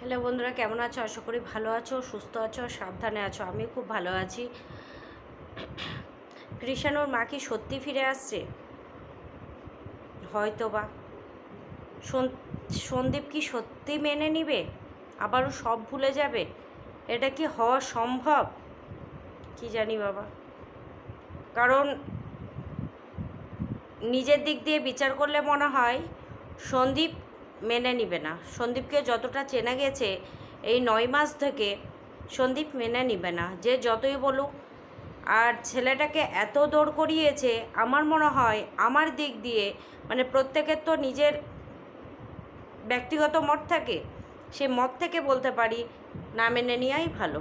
Hello বন্ধুরা, কেমন আছো? আশা করি ভালো আছো, সুস্থ আছো, সাবধানে আছো। আমি খুব ভালো আছি। কৃষাণুর মা কি সত্যি ফিরে আসছে? হয়তো বা সন- সন্দীপ কি সত্যি মেনে নিবে? আবারও সব ভুলে যাবে? এটা কি হওয়া সম্ভব? কি জানি বাবা। কারণ নিজের দিক দিয়ে বিচার করলে মনে হয়, সন্দীপ মেনে নিবে না। সন্দীপকে যতটা চেনা গেছে, এই নয় মাস থেকে সন্দীপ মেনে নিবে না। যে যতই বলুক, আর ছেলেটাকে এত দৌড় করিয়েছে, আমার মনে হয় আমার দিক দিয়ে মানে প্রত্যেকের তো নিজের ব্যক্তিগত মত থাকে, সে মত থেকে বলতে পারি না মেনে নেওয়াই ভালো।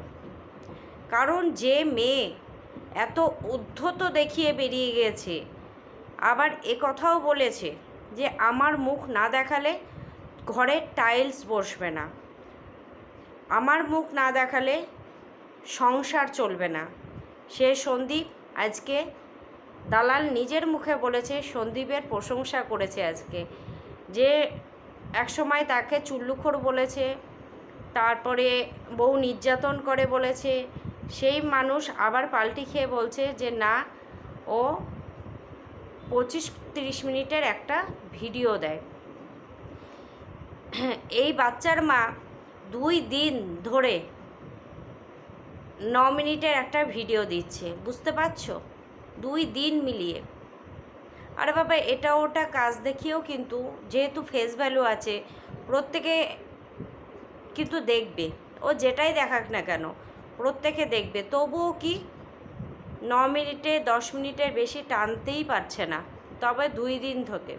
কারণ যে মেয়ে এত উদ্ধত দেখিয়ে বেরিয়ে গেছে, আবার এ কথাও বলেছে যে, আমার মুখ না দেখালে ঘরে টাইলস বসবে না। আমার মুখ না দেখালে সংসার চলবে না। সে সন্দীপ আজকে দালাল নিজের মুখে বলেছে, সন্দীপের প্রশংসা করেছে আজকে। যে একসময় তাকে চুল্লুখোর বলেছে, তারপরে বউ নির্যাতন করে বলেছে, সেই মানুষ আবার পাল্টি খেয়ে বলছে যে, না, ও পঁচিশ তিরিশ মিনিটের একটা ভিডিও দেয়। এই বাচ্চার মা দুই দিন ধরে ন মিনিটের একটা ভিডিও দিচ্ছে, বুঝতে পারছ? দুই দিন মিলিয়ে। আরে বাবা, এটা ওটা কাজ দেখিয়েও কিন্তু যেহেতু ফেস ভ্যালু আছে, প্রত্যেকে কিন্তু দেখবে। ও যেটাই দেখাক না কেন, প্রত্যেকে দেখবে। তবুও কি ন মিনিটে, দশ মিনিটের বেশি টানতেই পারছে না, তবে দুই দিন থেকে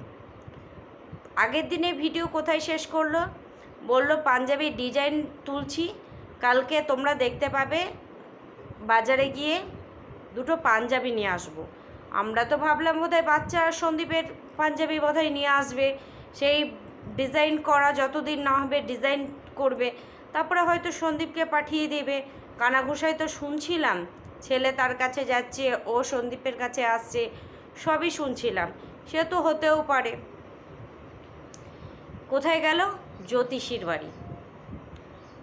আগের দিনে ভিডিও কোথায় শেষ করল? বলল, পাঞ্জাবি ডিজাইন তুলছি। কালকে তোমরা দেখতে পাবে, বাজারে গিয়ে দুটো পাঞ্জাবি নিয়ে আসব। আমরা তো ভাবলাম, বোধহয় বাচ্চা আর সন্দীপের পাঞ্জাবি বোধহয় নিয়ে আসবে। সেই ডিজাইন করা যতদিন না হবে, ডিজাইন করবে। তারপরে হয়তো সন্দীপকে পাঠিয়ে দেবে। কানাঘুষায় তো শুনছিলাম, ছেলে তার কাছে যাচ্ছে, ও সন্দীপের কাছে আসছে, সবই শুনছিলাম। সে তো হতেও পারে। কোথায় গেল? জ্যোতিষীর বাড়ি।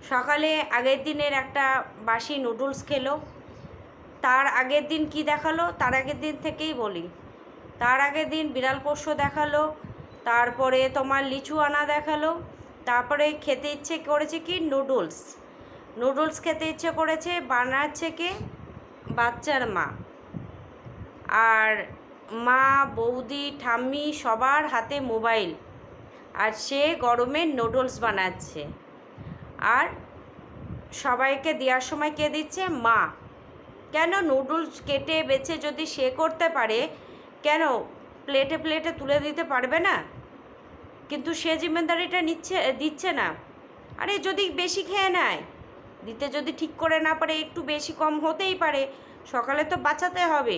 সকালে আগের দিনের একটা বাসি নুডলস খেলো। তার আগের দিন কি দেখাল? তার আগের দিন থেকেই বলি। তার আগের দিন বিড়াল পোষ্য দেখাল। তারপরে তোমার লিচু আনা দেখাল। তারপরে খেতে ইচ্ছে করেছে কি? নুডলস। নুডলস খেতে ইচ্ছে করেছে বানাচ্ছে কে? বাচ্চার মা। আর মা, বৌদি, ঠাম্মি সবার হাতে মোবাইল। আর সে গরমে নুডলস বানাচ্ছে। আর সবাইকে দেওয়ার সময় কে দিচ্ছে? মা। কেন নুডলস কেটে বেছে যদি সে করতে পারে, কেন প্লেটে প্লেটে তুলে দিতে পারবে না? কিন্তু সে জিম্মেদারিটা নিচ্ছে, দিচ্ছে না। আরে যদি বেশি খেয়ে নেয়, দিতে যদি ঠিক করে না পারে, একটু বেশি কম হতেই পারে, সকালে তো বাঁচাতে হবে।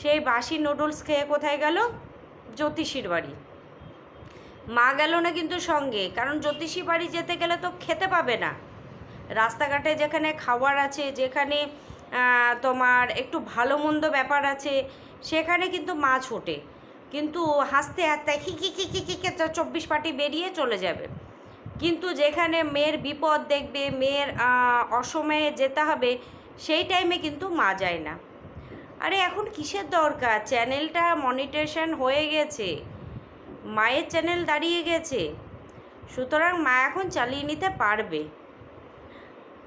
সেই বাসি নুডলস খেয়ে কোথায় গেল? জ্যোতিষীর বাড়ি। মা গেল না কিন্তু সঙ্গে, কারণ জ্যোতিষী বাড়ি যেতে গেলে তো খেতে পাবে না। রাস্তাঘাটে যেখানে খাবার আছে, যেখানে তোমার একটু ভালো মন্দ ব্যাপার আছে, সেখানে কিন্তু মাছ ওঠে। কিন্তু হাসতে হাসতে হি হি হি হি হি চব্বিশ পাটি বেরিয়ে চলে যাবে। কিন্তু যেখানে মেয়ের বিপদ দেখবে, মেয়ের অসময়ে যেতে হবে, সেই টাইমে কিন্তু মা যায় না। আরে এখন কিসের দরকার? চ্যানেলটা মনিটেশন হয়ে গেছে। মায়ের চ্যানেল দাঁড়িয়ে গেছে। সুতরাং মা এখন চালিয়ে নিতে পারবে।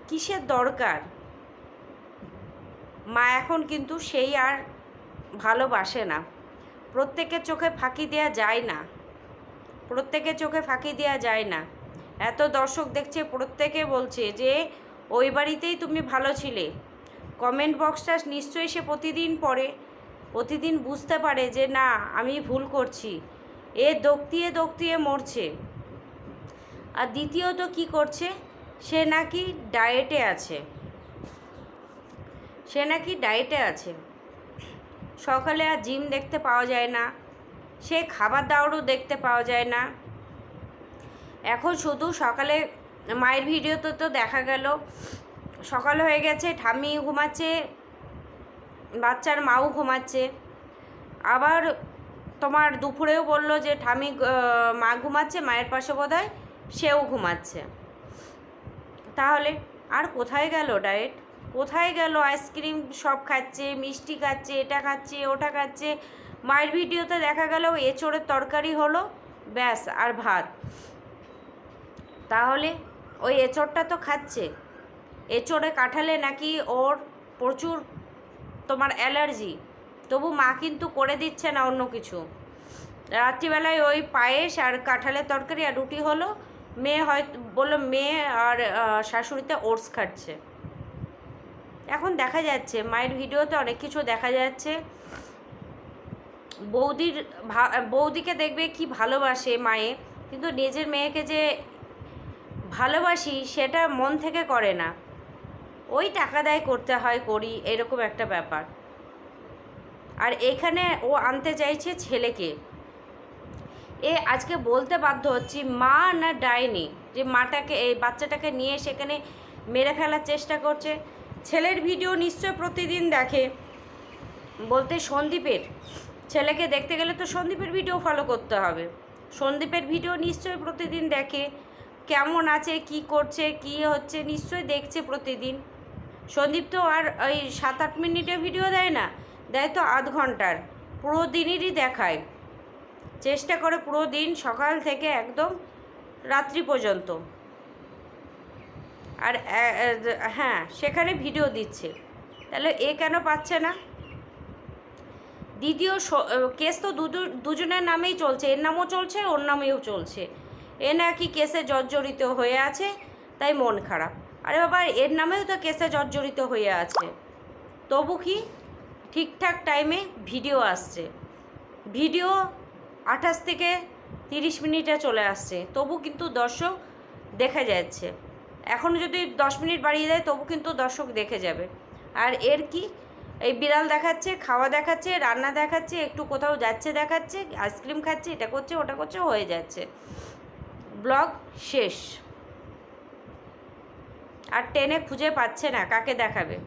কিসের দরকার? মা এখন কিন্তু সেই আর ভালোবাসে না। প্রত্যেকের চোখে ফাঁকি দেওয়া যায় না। প্রত্যেকের চোখে ফাঁকি দেওয়া যায় না। এত দর্শক দেখছে, প্রত্যেকে বলছে যে, ওই বাড়িতেই তুমি ভালো ছিলে। কমেন্ট বক্সটা নিশ্চয়ই সে প্রতিদিন পড়ে। প্রতিদিন বুঝতে পারে যে, না, আমি ভুল করছি। এ দক্তিয়ে দক্তিয়ে মরছে। আর দ্বিতীয়ত কি করছে? সে নাকি ডায়েটে আছে। সে নাকি ডায়েটে আছে। সকালে আর জিম দেখতে পাওয়া যায় না। সে খাবার দাবারও দেখতে পাওয়া যায় না। এখন শুধু সকালে, মায়ের ভিডিওতে তো দেখা গেল। সকাল হয়ে গেছে, ঠাম্মি ঘুমাচ্ছে, বাচ্চার মাও ঘুমাচ্ছে। আবার তোমার দুপুরেও বলল যে ঠামি মা ঘুমাচ্ছে, মায়ের পাশে বোধ সেও ঘুমাচ্ছে। তাহলে আর কোথায় গেল ডায়েট? কোথায় গেল আইসক্রিম? সব খাচ্ছে, মিষ্টি খাচ্ছে, এটা খাচ্ছে, ওটা খাচ্ছে। মায়ের ভিডিওতে দেখা গেল এঁচোড়ের তরকারি হলো, ব্যাস, আর ভাত। তাহলে ওই এঁচোড়টা তো খাচ্ছে। এঁচোড়ে কাঠালে নাকি ওর প্রচুর তোমার অ্যালার্জি। তবু মা কিন্তু করে দিচ্ছে না অন্য কিছু। রাত্রিবেলায় ওই পায়েস আর কাঁঠালের তরকারি আর রুটি হলো, মেয়ে হয়তো, বলল, মেয়ে আর শাশুড়িতে ওটস খাচ্ছে। এখন দেখা যাচ্ছে, মায়ের ভিডিওতে অনেক কিছু দেখা যাচ্ছে। বৌদির বৌদিকে দেখবে কি ভালোবাসে মায়ে, কিন্তু নিজের মেয়েকে যে ভালোবাসি সেটা মন থেকে করে না। ওই টাকা দেয় করতে হয়, করি, এরকম একটা ব্যাপার। আর এখানে ও আনতে চাইছে ছেলেকে। এ আজকে বলতে বাধ্য হচ্ছি, মা না ডাইনি, যে মাটাকে, এই বাচ্চাটাকে নিয়ে সেখানে মেরে ফেলার চেষ্টা করছে। ছেলের ভিডিও নিশ্চয় প্রতিদিন দেখে। বলতে সন্দীপের, ছেলেকে দেখতে গেলে তো সন্দীপের ভিডিও ফলো করতে হবে। সন্দীপের ভিডিও নিশ্চয়ই প্রতিদিন দেখে। কেমন আছে, কি করছে, কি হচ্ছে নিশ্চয়ই দেখছে প্রতিদিন। সন্দীপ তো আর ওই সাত আট মিনিটের ভিডিও দেয় না। দেয় তো আধ ঘণ্টার। পুরো দিনেরই দেখায়। চেষ্টা করে পুরো দিন, সকাল থেকে একদম রাত্রি পর্যন্ত। আর হ্যাঁ সেখানে ভিডিও দিচ্ছে। তাহলে এ কেন পাচ্ছে না? দ্বিতীয় কেস তো দুজনের নামেই চলছে। এর নামও চলছে, ওর নামেও চলছে। এ নাকি কেসে জর্জরিত হয়ে আছে, তাই মন খারাপ। আরে বাবা, এর নামেও তো কেসে জর্জরিত হয়ে আছে। তবু কি ঠিকঠাক টাইমে ভিডিও আসছে। ভিডিও আঠাশ থেকে তিরিশ মিনিটে চলে আসছে, তবু কিন্তু দর্শক দেখা যাচ্ছে। এখন যদি দশ মিনিট বাড়িয়ে দেয়, তবু কিন্তু দর্শক দেখে যাবে। আর এর কি? এই বিড়াল দেখাচ্ছে, খাওয়া দেখাচ্ছে, রান্না দেখাচ্ছে, একটু কোথাও যাচ্ছে দেখাচ্ছে, আইসক্রিম খাচ্ছে, এটা করছে, ওটা করছে, হয়ে যাচ্ছে। ব্লগ শেষ। আর টেনে খুঁজে পাচ্ছে না, কাকে দেখাবে?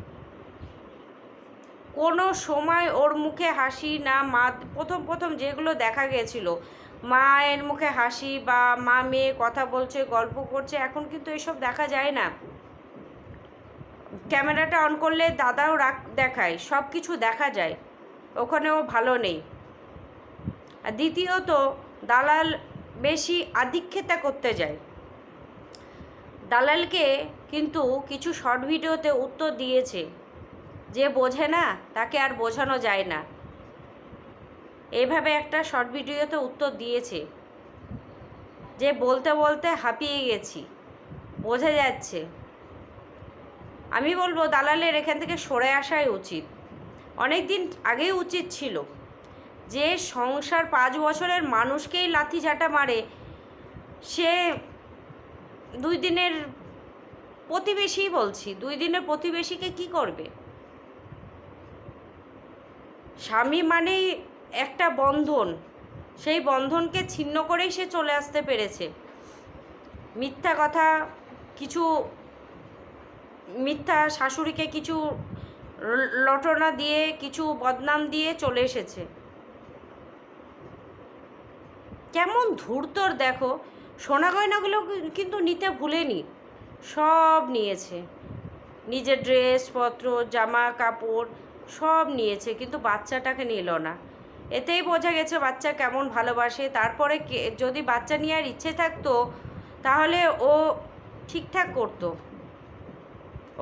সময় ওর মুখে হাসি না, মা প্রথম প্রথম যেগুলো দেখা গেছিল, মায়ের মুখে হাসি বা মা মেয়ে কথা বলছে, গল্প করছে, এখন কিন্তু এসব দেখা যায় না। ক্যামেরাটা অন করলে দাদাও রাখ দেখায় সব কিছু দেখা যায়, ওখানেও ভালো নেই। আর দ্বিতীয়ত, দালাল বেশি আধিক্ষেতা করতে যায়। দালালকে কিন্তু কিছু শর্ট ভিডিওতে উত্তর দিয়েছে। যে বোঝে না, তাকে আর বোঝানো যায় না। এইভাবে একটা শর্ট ভিডিওতে উত্তর দিয়েছে। যে বলতে বলতে হাঁপিয়ে গেছি। বোঝা যাচ্ছে। আমি বলব, দালালের এখান থেকে সরে আসাই উচিত। অনেক দিন আগেই উচিত ছিল। যে সংসার পাঁচ বছরের মানুষকেই লাথি ঝাঁটা মারে, সে দুই দিনের প্রতিবেশী বলছি, দুই দিনের প্রতিবেশীকে কি করবে? স্বামী মানেই একটা বন্ধন। সেই বন্ধনকে ছিন্ন করেই সে চলে আসতে পেরেছে। মিথ্যা কথা কিছু, মিথ্যা শাশুড়িকে কিছু লটনা দিয়ে, কিছু বদনাম দিয়ে চলে এসেছে। কেমন ধূর্তর দেখো, সোনা গয়নাগুলো কিন্তু নিতে ভুলেনি। সব নিয়েছে। নিজের ড্রেসপত্র জামা, কাপড় সব নিয়েছে, কিন্তু বাচ্চাটাকে নিল না। এতেই বোঝা গেছে বাচ্চা কেমন ভালোবাসে। তারপরে যদি বাচ্চা নেওয়ার ইচ্ছে থাকতো, তাহলে ও ঠিকঠাক করতো।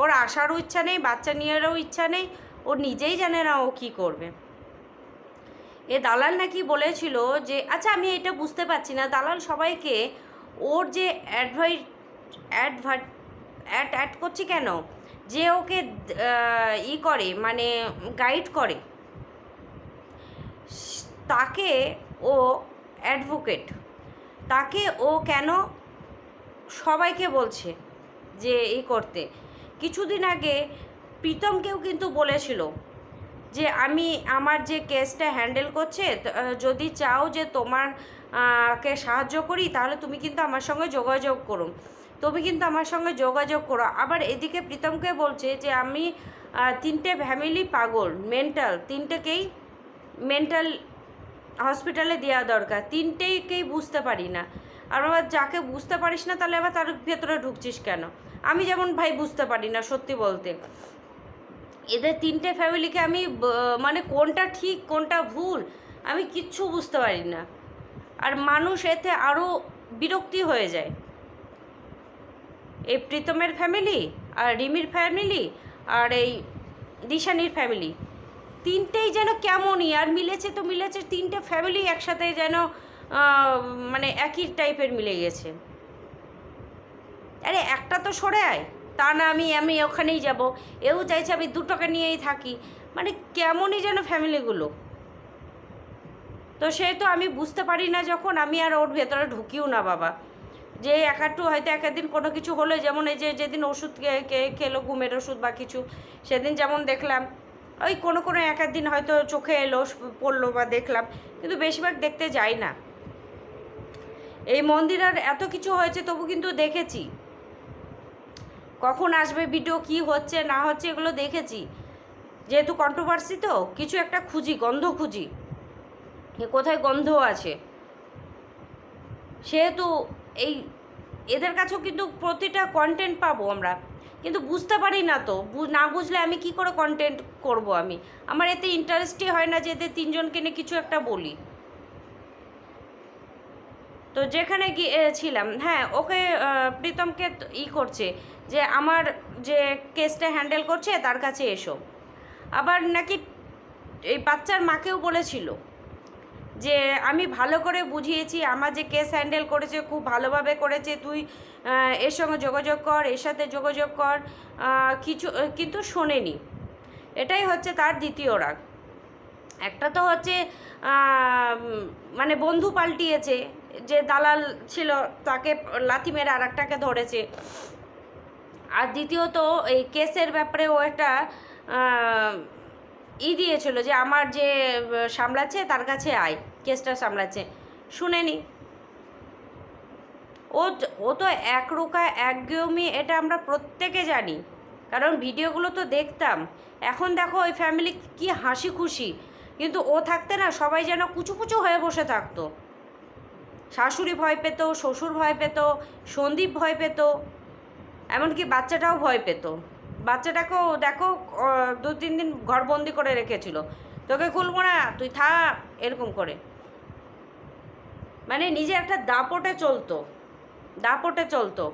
ওর আসারও ইচ্ছা নেই, বাচ্চা নেওয়ারও ইচ্ছা নেই, ও নিজেই জানে না ও কী করবে। এ দালাল নাকি বলেছিল যে আচ্ছা আমি এটা বুঝতে পারছি না। দালাল সবাইকে ওর যে অ্যাডভাই অ্যাডভার্ট অ্যাড অ্যাড করছে কেন? যে ওকে ই করে মানে গাইড করে, তাকে ও অ্যাডভোকেট তাকে ও কেন সবাইকে বলছে যে ই করতে। কিছুদিন আগে প্রীতমকেও কিন্তু বলেছিল যে আমি, আমার যে কেসটা হ্যান্ডেল করছে যদি চাও যে তোমার কে সাহায্য করি, তাহলে তুমি কিন্তু আমার সঙ্গে যোগাযোগ করো। তুমি কিন্তু আমার সঙ্গে যোগাযোগ করো। আবার এদিকে প্রীতমকে বলছে যে, আমি তিনটে ফ্যামিলি পাগল মেন্টাল তিনটেকেই মেন্টাল হসপিটালে দেওয়া দরকার। তিনটেইকেই বুঝতে পারি না। আর আবার যাকে বুঝতে পারিস না, তাহলে আবার তার ভেতরে ঢুকছিস কেন? আমি যেমন ভাই বুঝতে পারি না, সত্যি বলতে। এদের তিনটে ফ্যামিলিকে আমি মানে কোনটা ঠিক, কোনটা ভুল, আমি কিচ্ছু বুঝতে পারি না। আর মানুষ এতে আরও বিরক্তি হয়ে যায়। এই প্রীতমের ফ্যামিলি আর রিমির ফ্যামিলি আর এই দিশানির ফ্যামিলি তিনটেই যেন কেমনই, আর মিলেছে তো মিলেছে, তিনটে ফ্যামিলি একসাথে যেন মানে একই টাইপের মিলে গেছে। আরে একটা তো সরে আয়, তা না আমি আমি ওখানেই যাব। এও চাইছে আমি দুটোকে নিয়েই থাকি। মানে কেমনই যেন ফ্যামিলিগুলো তো সেহেতু আমি বুঝতে পারি না যখন আমি আর ওর ভেতরে ঢুকিও না বাবা। যে এক একটু হয়তো এক একদিন কোনো কিছু হলো, যেমন এই যে যেদিন ওষুধ খেলো, ঘুমের ওষুধ বা কিছু, সেদিন যেমন দেখলাম, ওই কোনো কোনো এক একদিন হয়তো চোখে এলো পড়ল বা দেখলাম, কিন্তু বেশিরভাগ দেখতে যাই না। এই মন্দিরের এত কিছু হয়েছে, তবু কিন্তু দেখেছি। কখন আসবে ভিডিও কি হচ্ছে, না হচ্ছে, এগুলো দেখেছি। যেহেতু কন্ট্রোভার্সি তো, কিছু একটা খুঁজি, গন্ধ খুঁজি কোথায় গন্ধ আছে। সেহেতু এই এদের কাছেও কিন্তু প্রতিটা কন্টেন্ট পাবো আমরা। কিন্তু বুঝতে পারি না তো না বুঝলে আমি কি করে কন্টেন্ট করব আমি? আমার এতে ইন্টারেস্টই হয় না যে এদের তিনজনকে নিয়ে কিছু একটা বলি। তো যেখানে গিয়ে ছিলাম হ্যাঁ ওকে প্রীতমকে ই করছে যে আমার যে কেসটা হ্যান্ডেল করছে, তার কাছে এসো। আবার নাকি এই বাচ্চার মাকেও বলেছিল। যে আমি ভালো করে বুঝিয়েছি, আমার যে কেস হ্যান্ডেল করেছে, খুব ভালোভাবে করেছে, তুই এর সঙ্গে যোগাযোগ কর, এর সাথে যোগাযোগ কর কিছু কিন্তু শোনেনি। এটাই হচ্ছে তার দ্বিতীয় রাগ। একটা তো হচ্ছে মানে বন্ধু পাল্টিয়েছে, যে দালাল ছিল, তাকে লাথি মেরে আর একটাকে ধরেছে। আর দ্বিতীয়ত, এই কেসের ব্যাপারে ও একটা ই দিয়েছিল যে আমার যে সামলাচ্ছে তার কাছে আয়, কেসটা সামলাচ্ছে। শুনেনি। ও ও তো এক রোকা একগেয়মি এটা আমরা প্রত্যেকে জানি। কারণ ভিডিওগুলো তো দেখতাম। এখন দেখো ওই ফ্যামিলি কি হাসি খুশি কিন্তু ও থাকতে না সবাই যেন কুচুকুচু হয়ে বসে থাকতো। শাশুড়ি ভয় পেত, শ্বশুর ভয় পেত, সন্দীপ ভয় পেত, এমনকি বাচ্চাটাও ভয় পেত। বাচ্চাটাকেও দেখো দু তিন দিন ঘরবন্দি করে রেখেছিল। তোকে খুলবো না, তুই থাক, এরকম করে। মানে নিজে একটা দাপটে চলতো দাপটে চলতো।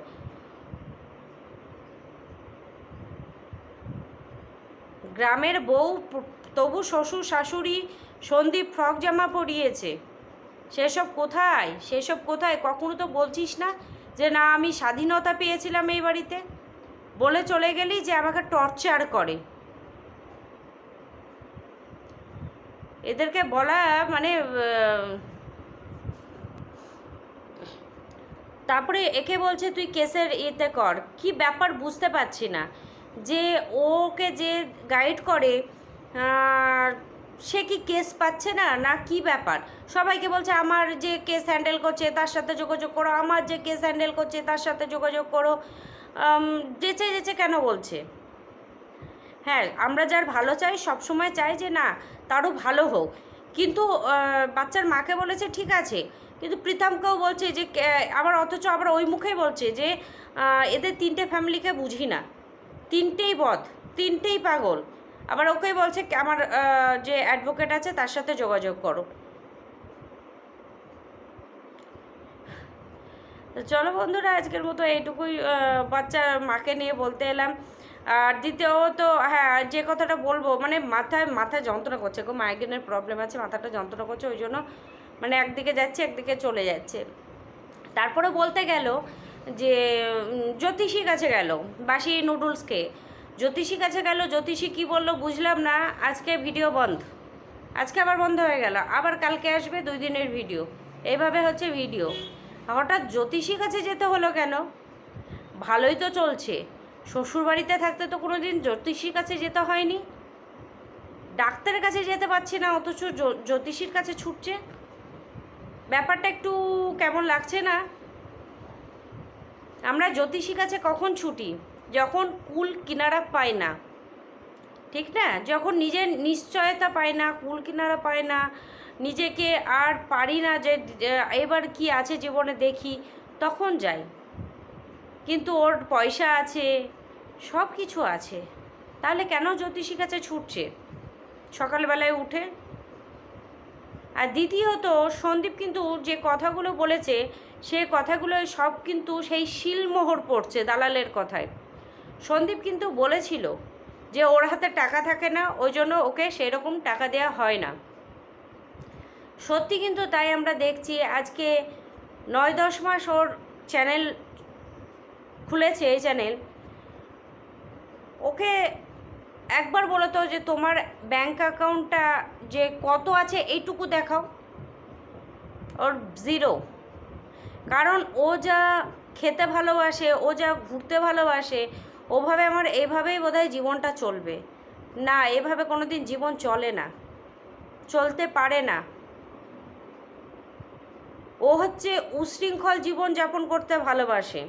গ্রামের বউ তবু শ্বশুর, শাশুড়ি, সন্দীপ ফ্রক জামা পরিয়েছে। সেসব কোথায়? সেসব কোথায়? কখনো তো বলছিস না যে, না, আমি স্বাধীনতা পেয়েছিলাম এই বাড়িতে। বলে চলে গেলি যে আমাকে টর্চার করে। এদেরকে বলা মানে তারপরে একে বলছে, তুই কেসের ইয়েতে কর। কি ব্যাপার বুঝতে পারছি না। যে ওকে যে গাইড করে সে কি কেস পাচ্ছে না না কি ব্যাপার? সবাইকে বলছে, আমার যে কেস হ্যান্ডেল করছে, তার সাথে যোগাযোগ করো, আমার যে কেস হ্যান্ডেল করছে, তার সাথে যোগাযোগ করো। যেচে যেচে কেন বলছে? হ্যাঁ আমরা যার ভালো চাই সব সময় চাই যে না, তারও ভালো হোক। কিন্তু বাচ্চার মাকে বলেছে, ঠিক আছে। কিন্তু প্রীতমকেও বলছে যে আবার অথচ আবার ওই মুখেই বলছে যে এদের তিনটে ফ্যামিলিকে বুঝি না। তিনটেই বধ তিনটেই পাগল। আবার ওকেই বলছে, আমার যে অ্যাডভোকেট আছে, তার সাথে যোগাযোগ করো। তো চলো বন্ধুরা, আজকের মতো এইটুকুই বাচ্চার মাকে নিয়ে বলতে এলাম। আর দ্বিতীয়ত হ্যাঁ যে কথাটা বলব মানে মাথায় মাথায় যন্ত্রণা করছে গো মাইগ্রেনের প্রবলেম আছে, মাথাটা যন্ত্রণা করছে, ওই জন্য মানে একদিকে যাচ্ছে, একদিকে চলে যাচ্ছে। তারপরে বলতে গেল যে জ্যোতিষী কাছে গেল, বাসি নুডলসকে। জ্যোতিষী কাছে গেল, জ্যোতিষী কি বলল বুঝলাম না, আজকে ভিডিও বন্ধ। আজকে আবার বন্ধ হয়ে গেল, আবার কালকে আসবে দুই দিনের ভিডিও। এইভাবে হচ্ছে ভিডিও। হঠাৎ জ্যোতিষী কাছে যেতে হলো কেন? ভালোই তো চলছে। শ্বশুরবাড়িতে থাকতে তো কোনো দিন জ্যোতিষীর কাছে যেতে হয়নি। ডাক্তারের কাছে যেতে পারছি না, অথচ জ্যোতিষীর কাছে ছুটছে। ব্যাপারটা একটু কেমন লাগছে না? আমরা জ্যোতিষী কাছে কখন ছুটি? যখন কুল কিনারা পাই না। ঠিক না? যখন নিজের নিশ্চয়তা পায় না, কুল কিনারা পায় না নিজেকে আর পারি না যে এবার কি আছে জীবনে দেখি, তখন যাই। কিন্তু ওর পয়সা আছে, সব কিছু আছে। তাহলে কেন জ্যোতিষী কাছে ছুটছে? সকালবেলায় উঠে। আর দ্বিতীয়ত, সন্দীপ কিন্তু যে কথাগুলো বলেছে, সে কথাগুলো সব কিন্তু সেই শিলমোহর পড়ছে দালালের কথায়। সন্দীপ কিন্তু বলেছিল যে, ওর হাতে টাকা থাকে না, ওই জন্য ওকে সেরকম টাকা দেওয়া হয় না। সত্যি কিন্তু তাই আমরা দেখছি। আজকে নয় দশ মাস ওর চ্যানেল খুলেছে এই চ্যানেল ওকে একবার বলো তো যে তোমার ব্যাংক অ্যাকাউন্টটা যে কত আছে এইটুকু দেখাও। ওর জিরো কারণ ও যা খেতে ভালোবাসে, ও যা ঘুরতে ভালোবাসে, ওভাবে আমার এভাবেই বোধহয় জীবনটা চলবে। না, এভাবে কোনো দিন জীবন চলে না। চলতে পারে না। ও হচ্ছে উশৃঙ্খল জীবন যাপন করতে ভালোবাসে।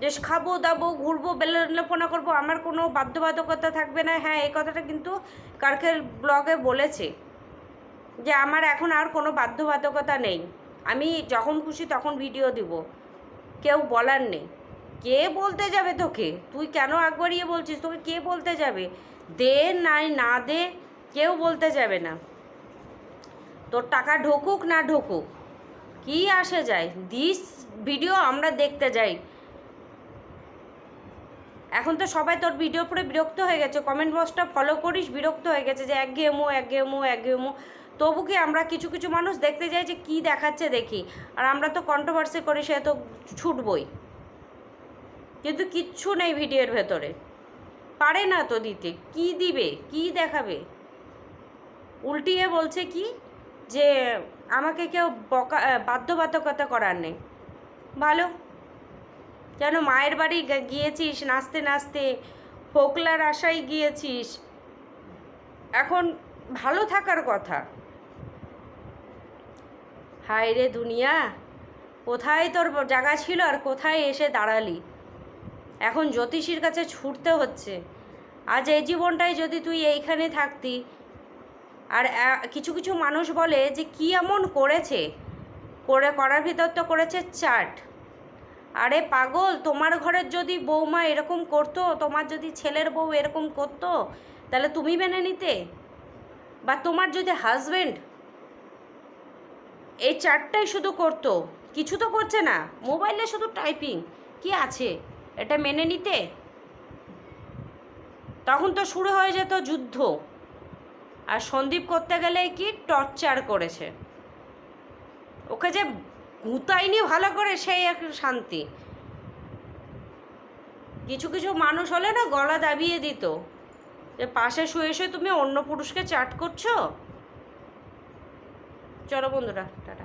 যে খাব, দাবো, ঘুরবো বেলফোনা করব, আমার কোনো বাধ্যবাধকতা থাকবে না। হ্যাঁ এই কথাটা কিন্তু কারখের ব্লগে বলেছে যে আমার এখন আর কোনো বাধ্যবাধকতা নেই। আমি যখন খুশি তখন ভিডিও দিব। কেউ বলার নেই। কে বলতে যাবে তোকে? তুই কেন আগবাড়িয়ে বলছিস? তোকে কে বলতে যাবে? দে নাই না দে, কেউ বলতে যাবে না। তোর টাকা ঢোকুক না ঢোকুক কি আসে যায়? দিস ভিডিও আমরা দেখতে যাই। এখন তো সবাই তোর ভিডিও পড়ে বিরক্ত হয়ে গেছে। কমেন্ট বক্সটা ফলো করিস, বিরক্ত হয়ে গেছে যে একঘেয়েমো একঘেয়েমো একঘেয়েমো তবু কি আমরা কিছু কিছু মানুষ দেখতে যাই যে কি দেখাচ্ছে দেখি। আর আমরা তো কন্ট্রোভার্সি করি, সে তো ছুটবই। কিন্তু কিচ্ছু নেই ভিডিওর ভেতরে। পারে না তো দিতে। কি দিবে? কি দেখাবে? উল্টিয়ে বলছে কি? যে আমাকে কেউ বকা বাধ্যবাধকতা করার নেই। ভালো। যেন মায়ের বাড়ি গিয়েছিস, নাচতে নাচতে ফোকলার আশায় গিয়েছিস। এখন ভালো থাকার কথা। হায় রে দুনিয়া, কোথায় তোর জায়গা ছিল আর কোথায় এসে দাঁড়ালি? এখন জ্যোতিষীর কাছে ছুটতে হচ্ছে। আজ এই জীবনটাই যদি তুই এইখানে থাকতি আর কিছু কিছু মানুষ বলে যে কি এমন করেছে? করে, করার ভিতর তো করেছে চাট। আরে পাগল, তোমার ঘরের যদি বৌমা এরকম করতো, তোমার যদি ছেলের বউ এরকম করতো, তাহলে তুমি মেনে নিতে? বা তোমার যদি হাজব্যান্ড এই চারটাই শুধু করতো, কিছু তো করছে না। মোবাইলে শুধু টাইপিং, কি আছে? এটা মেনে নিতে? তখন তো শুরু হয়ে যেত যুদ্ধ। আর সন্দীপ করতে গেলে কি টর্চার করেছে। ওকে যে গুতাইনি ভালো করে সেই এক শান্তি। কিছু কিছু মানুষ হলে না গলা দাবিয়ে দিত যে পাশে শুয়ে শুয়ে তুমি অন্য পুরুষকে চাট করছ। চলো বন্ধুরা, টাটা।